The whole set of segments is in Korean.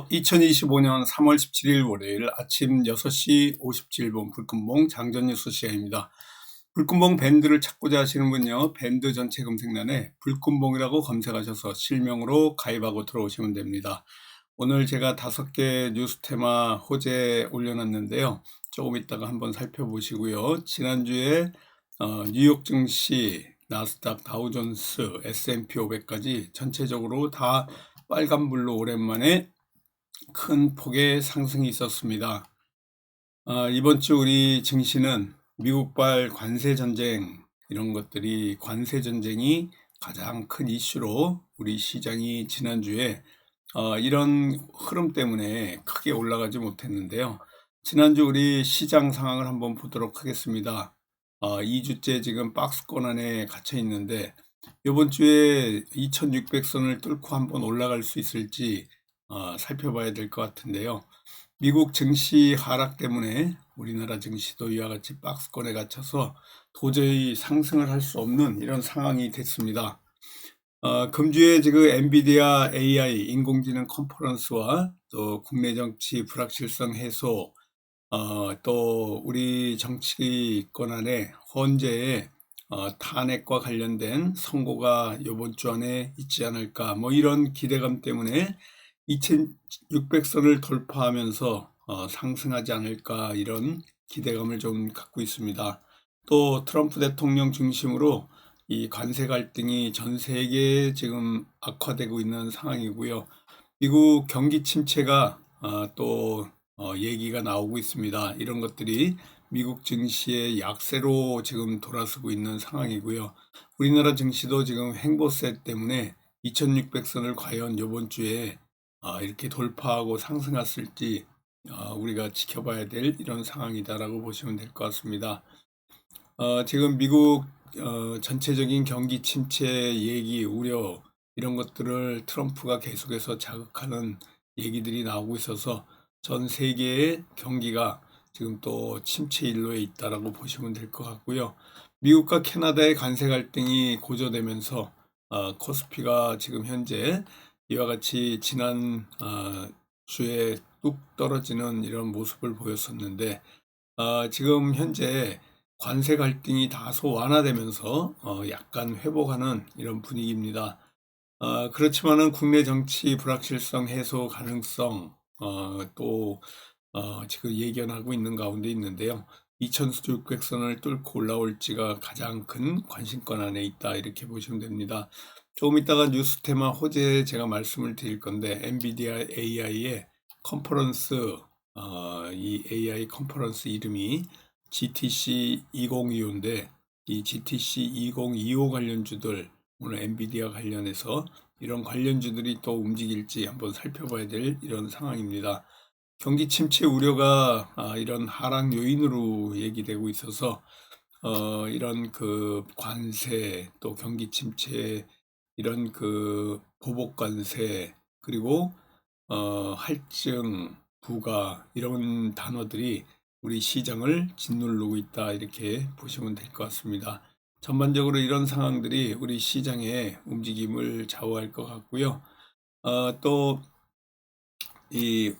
안녕하세요. 2025년 3월 17일 월요일 아침 6시 57분 불금봉 장전 뉴스 시간입니다. 불금봉 밴드를 찾고자 하시는 분요. 밴드 전체 검색란에 불금봉이라고 검색하셔서 실명으로 가입하고 들어오시면 됩니다. 오늘 제가 다섯 개 뉴스 테마 호재 올려놨는데요. 조금 이따가 한번 살펴보시고요. 지난주에 어, 뉴욕 증시, 나스닥, 다우존스, S&P 500까지 전체적으로 다 빨간불로 오랜만에 큰 폭의 상승이 있었습니다. 아, 이번 주 우리 증시는 미국발 관세 전쟁 이런 것들이 관세 전쟁이 가장 큰 이슈로 우리 시장이 지난주에 어, 이런 흐름 때문에 크게 올라가지 못했는데요. 지난주 우리 시장 상황을 한번 보도록 하겠습니다. 어, 2주째 지금 박스권 안에 갇혀 있는데 이번 주에 2600선을 뚫고 한번 올라갈 수 있을지 어, 살펴봐야 될 것 같은데요. 미국 증시 하락 때문에 우리나라 증시도 이와 같이 박스권에 갇혀서 도저히 상승을 할 수 없는 이런 상황이 됐습니다. 어, 금주에 지금 엔비디아 AI 인공지능 컨퍼런스와 또 국내 정치 불확실성 해소, 어, 또 우리 정치권 안에 헌재에 어, 탄핵과 관련된 선고가 이번 주 안에 있지 않을까 뭐 이런 기대감 때문에 2600선을 돌파하면서 어, 상승하지 않을까 이런 기대감을 좀 갖고 있습니다. 또 트럼프 대통령 중심으로 이 관세 갈등이 전 세계에 지금 악화되고 있는 상황이고요. 미국 경기 침체가 어, 또 어, 얘기가 나오고 있습니다. 이런 것들이 미국 증시의 약세로 지금 돌아서고 있는 상황이고요. 우리나라 증시도 지금 행보세 때문에 2600선을 과연 이번 주에 아, 이렇게 돌파하고 상승했을지 아, 우리가 지켜봐야 될 이런 상황이다라고 보시면 될 것 같습니다. 어, 지금 미국 어, 전체적인 경기 침체 얘기, 우려 이런 것들을 트럼프가 계속해서 자극하는 얘기들이 나오고 있어서 전 세계의 경기가 지금 또 침체 일로에 있다라고 보시면 될 것 같고요. 미국과 캐나다의 관세 갈등이 고조되면서 어, 코스피가 지금 현재 이와 같이 지난 어, 주에 뚝 떨어지는 이런 모습을 보였었는데 어, 지금 현재 관세 갈등이 다소 완화되면서 어, 약간 회복하는 이런 분위기입니다. 어, 그렇지만은 국내 정치 불확실성 해소 가능성 어, 또 어, 지금 예견하고 있는 가운데 있는데요. 2600선을 뚫고 올라올지가 가장 큰 관심권 안에 있다 이렇게 보시면 됩니다. 조금 이따가 뉴스 테마 호재 제가 말씀을 드릴 건데 엔비디아 AI의 컨퍼런스 어, 이 AI 컨퍼런스 이름이 GTC 2025인데 이 GTC 2025 관련주들 오늘 엔비디아 관련해서 이런 관련주들이 또 움직일지 한번 살펴봐야 될 이런 상황입니다. 경기 침체 우려가 아, 이런 하락 요인으로 얘기되고 있어서 어, 이런 그 관세 또 경기 침체 이런 그 보복 관세 그리고 어, 할증 부가 이런 단어들이 우리 시장을 짓누르고 있다 이렇게 보시면 될 것 같습니다. 전반적으로 이런 상황들이 우리 시장의 움직임을 좌우할 것 같고요. 어, 또이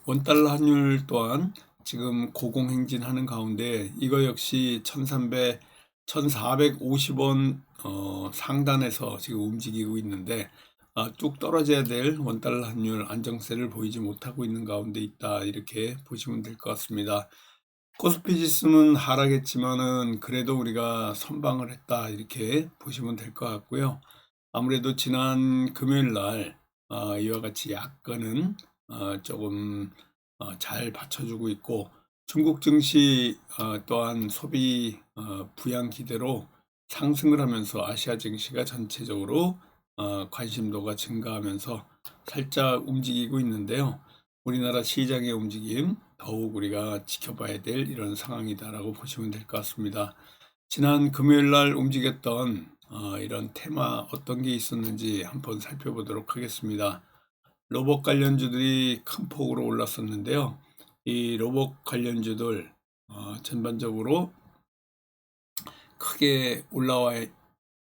원달러 환율 또한 지금 고공행진하는 가운데 이거 역시 1300, 1450원 어, 상단에서 지금 움직이고 있는데 아, 뚝 떨어져야 될 원달러 환율 안정세를 보이지 못하고 있는 가운데 있다 이렇게 보시면 될 것 같습니다. 코스피 지수는 하락했지만은 그래도 우리가 선방을 했다 이렇게 보시면 될 것 같고요. 아무래도 지난 금요일 날 아, 이와 같이 약간은 어, 조금 어, 잘 받쳐주고 있고 중국 증시 어, 또한 소비 부양 기대로 상승을 하면서 아시아 증시가 전체적으로 관심도가 증가하면서 살짝 움직이고 있는데요. 우리나라 시장의 움직임 더욱 우리가 지켜봐야 될 이런 상황이다라고 보시면 될 것 같습니다. 지난 금요일 날 움직였던 이런 테마 어떤 게 있었는지 한번 살펴보도록 하겠습니다. 로봇 관련주들이 큰 폭으로 올랐었는데요. 이 로봇 관련주들 어, 전반적으로 크게 올라와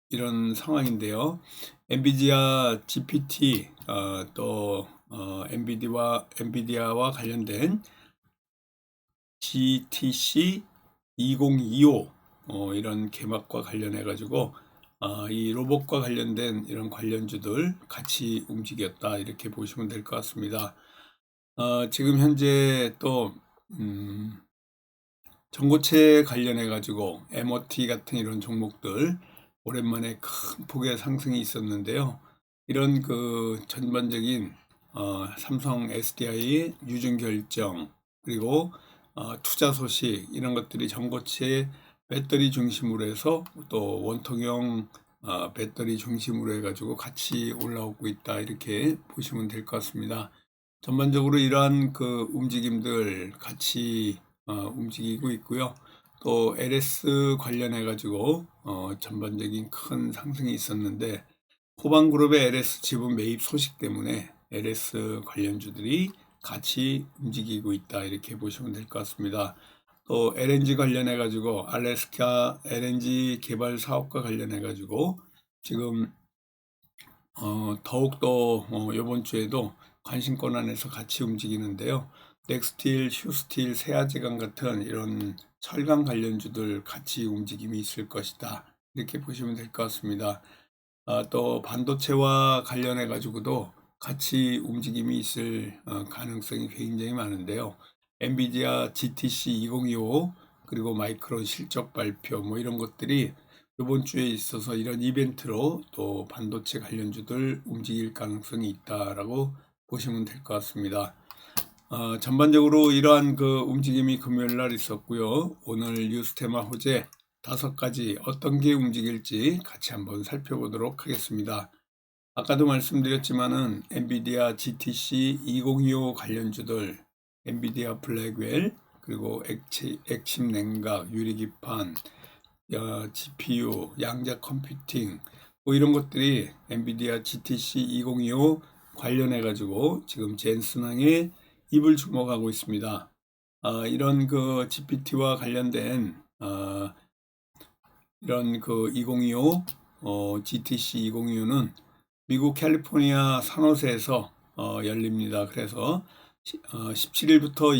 이런 상황인데요. 엔비디아 GPT 어, 또 어, 엔비디와 엔비디아와 관련된 GTC 2025 어, 이런 개막과 관련해 가지고 아, 이 로봇과 관련된 이런 관련주들 같이 움직였다 이렇게 보시면 될 것 같습니다. 어, 지금 현재 또 음, 전고체 관련해 가지고 MOT 같은 이런 종목들 오랜만에 큰 폭의 상승이 있었는데요. 이런 그 전반적인 어, 삼성 SDI 유증 결정 그리고 어, 투자 소식 이런 것들이 전고체 배터리 중심으로 해서 또 원통형 어, 배터리 중심으로 해가지고 같이 올라오고 있다 이렇게 보시면 될 것 같습니다. 전반적으로 이러한 그 움직임들 같이 어, 움직이고 있고요. 또 LS 관련해 가지고 어, 전반적인 큰 상승이 있었는데 호방그룹의 LS 지분 매입 소식 때문에 LS 관련주들이 같이 움직이고 있다 이렇게 보시면 될 것 같습니다. 또 LNG 관련해 가지고 알래스카 LNG 개발 사업과 관련해 가지고 지금 어, 더욱더 어, 이번 주에도 관심권 안에서 같이 움직이는데요. 넥스틸, 휴스틸, 세아제강 같은 이런 철강 관련주들 같이 움직임이 있을 것이다. 이렇게 보시면 될 것 같습니다. 아, 또 반도체와 관련해 가지고도 같이 움직임이 있을 어, 가능성이 굉장히 많은데요. 엔비디아 GTC 2025 그리고 마이크론 실적 발표 뭐 이런 것들이 이번 주에 있어서 이런 이벤트로 또 반도체 관련주들 움직일 가능성이 있다라고 보시면 될 것 같습니다. 어, 전반적으로 이러한 그 움직임이 금요일 날 있었고요. 오늘 뉴스 테마 호재 다섯 가지 어떤 게 움직일지 같이 한번 살펴보도록 하겠습니다. 아까도 말씀드렸지만은 엔비디아 GTC 2025 관련주들 엔비디아 블랙웰 그리고 액치, 액침 냉각, 유리기판, 어, GPU, 양자 컴퓨팅 뭐 이런 것들이 엔비디아 GTC 2025 관련해 가지고 지금 젠슨항에 입을 주목하고 있습니다. 어, 이런 그 GPT와 관련된 어, 이런 그 2025 어, GTC 2025는 미국 캘리포니아 산호세에서 어, 열립니다. 그래서 어, 17일부터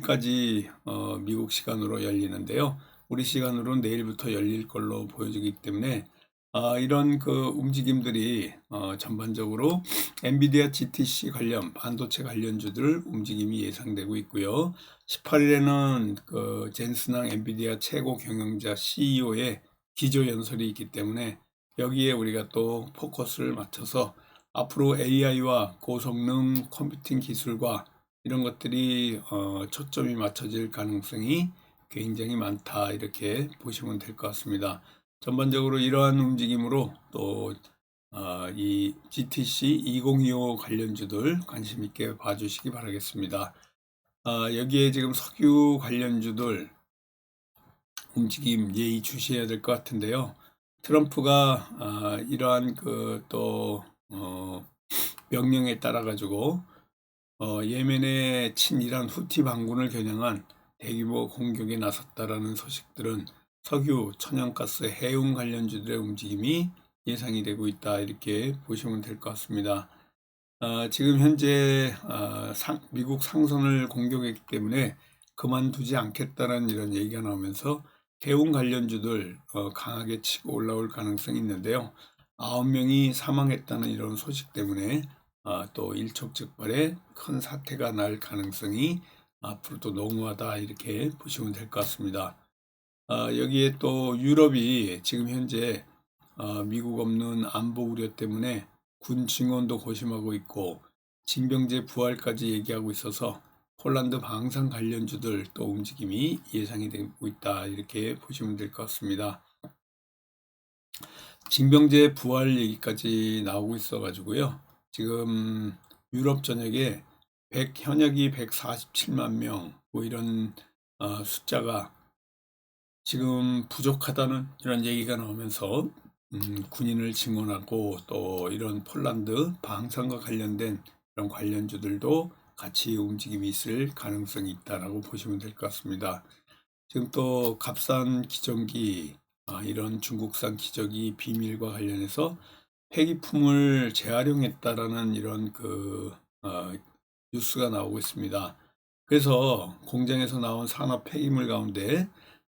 21일까지 어, 미국 시간으로 열리는데요. 우리 시간으로는 내일부터 열릴 걸로 보여지기 때문에 어, 이런 그 움직임들이 어, 전반적으로 엔비디아 GTC 관련 반도체 관련주들 움직임이 예상되고 있고요. 18일에는 그 젠슨항 엔비디아 최고 경영자 CEO의 기조 연설이 있기 때문에 여기에 우리가 또 포커스를 맞춰서 앞으로 AI와 고성능 컴퓨팅 기술과 이런 것들이 어, 초점이 맞춰질 가능성이 굉장히 많다 이렇게 보시면 될 것 같습니다. 전반적으로 이러한 움직임으로 또이 어, GTC 2025 관련주들 관심 있게 봐주시기 바라겠습니다. 어, 여기에 지금 석유 관련주들 움직임 예의 주시해야 될 것 같은데요. 트럼프가 어, 이러한 그또 어, 명령에 따라 가지고 어, 예멘의 친이란 후티 반군을 겨냥한 대규모 공격에 나섰다라는 소식들은 석유, 천연가스, 해운 관련주들의 움직임이 예상이 되고 있다 이렇게 보시면 될 것 같습니다. 어, 지금 현재 어, 상, 미국 상선을 공격했기 때문에 그만두지 않겠다는 이런 얘기가 나오면서 해운 관련주들 어, 강하게 치고 올라올 가능성이 있는데요. 아홉 명이 사망했다는 이런 소식 때문에 어, 또 일촉즉발의 큰 사태가 날 가능성이 앞으로도 농후하다 이렇게 보시면 될 것 같습니다. 어, 여기에 또 유럽이 지금 현재 어, 미국 없는 안보 우려 때문에 군 증원도 고심하고 있고 징병제 부활까지 얘기하고 있어서 폴란드 방산 관련주들 또 움직임이 예상이 되고 있다 이렇게 보시면 될 것 같습니다. 징병제 부활 얘기까지 나오고 있어 가지고요. 지금 유럽 전역에 100, 현역이 147만 명, 뭐 이런 어, 숫자가 지금 부족하다는 이런 얘기가 나오면서 음, 군인을 증원하고 또 이런 폴란드 방산과 관련된 이런 관련주들도 같이 움직임이 있을 가능성이 있다라고 보시면 될 것 같습니다. 지금 또 값싼 기정기 아, 이런 중국산 기저귀 비밀과 관련해서 폐기품을 재활용했다라는 이런 그 어, 뉴스가 나오고 있습니다. 그래서 공장에서 나온 산업 폐기물 가운데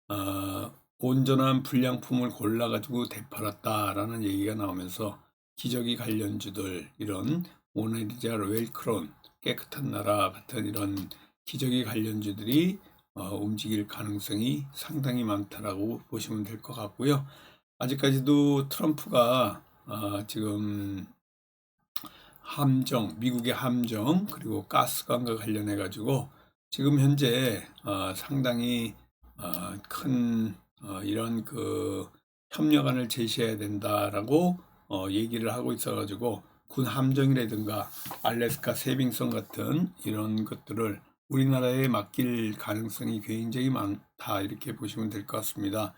어, 온전한 불량품을 골라가지고 되팔았다라는 얘기가 나오면서 기저귀 관련주들 이런 모나리자 웰크론 깨끗한 나라 같은 이런 기저귀 관련주들이 어, 움직일 가능성이 상당히 많다라고 보시면 될 것 같고요. 아직까지도 트럼프가 어, 지금 함정, 미국의 함정 그리고 가스관과 관련해 가지고 지금 현재 어, 상당히 어, 큰 어, 이런 그 협력안을 제시해야 된다라고 어, 얘기를 하고 있어가지고 군 함정이라든가 알래스카 세빙선 같은 이런 것들을 우리나라에 맡길 가능성이 굉장히 많다 이렇게 보시면 될 것 같습니다.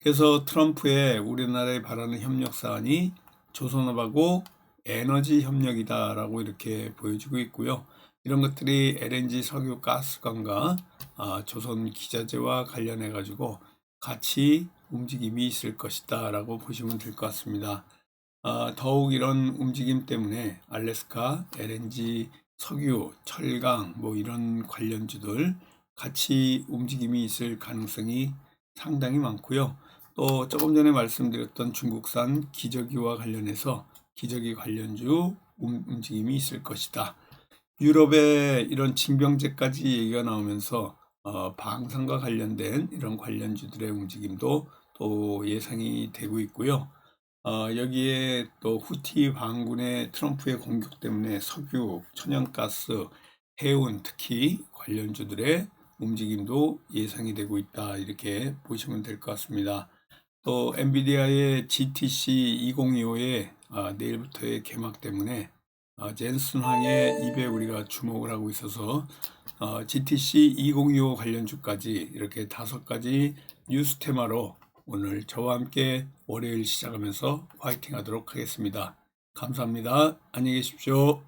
그래서 트럼프의 우리나라에 바라는 협력 사안이 조선업하고 에너지 협력이다라고 이렇게 보여지고 있고요. 이런 것들이 LNG 석유 가스관과 아, 조선 기자재와 관련해 가지고 같이 움직임이 있을 것이다 라고 보시면 될 것 같습니다. 아, 더욱 이런 움직임 때문에 알래스카 LNG 석유, 철강 뭐 이런 관련주들 같이 움직임이 있을 가능성이 상당히 많고요. 또 조금 전에 말씀드렸던 중국산 기저귀와 관련해서 기저귀 관련주 움- 움직임이 있을 것이다. 유럽의 이런 징병제까지 얘기가 나오면서 어, 방산과 관련된 이런 관련주들의 움직임도 또 예상이 되고 있고요. 어, 여기에 또 후티 반군의 트럼프의 공격 때문에 석유, 천연가스, 해운 특히 관련주들의 움직임도 예상이 되고 있다 이렇게 보시면 될 것 같습니다. 또 엔비디아의 GTC 2025의 아, 내일부터의 개막 때문에 어, 젠슨 황의 입에 우리가 주목을 하고 있어서 어, GTC 2025 관련주까지 이렇게 다섯 가지 뉴스 테마로 오늘 저와 함께 월요일 시작하면서 화이팅 하도록 하겠습니다. 감사합니다. 안녕히 계십시오.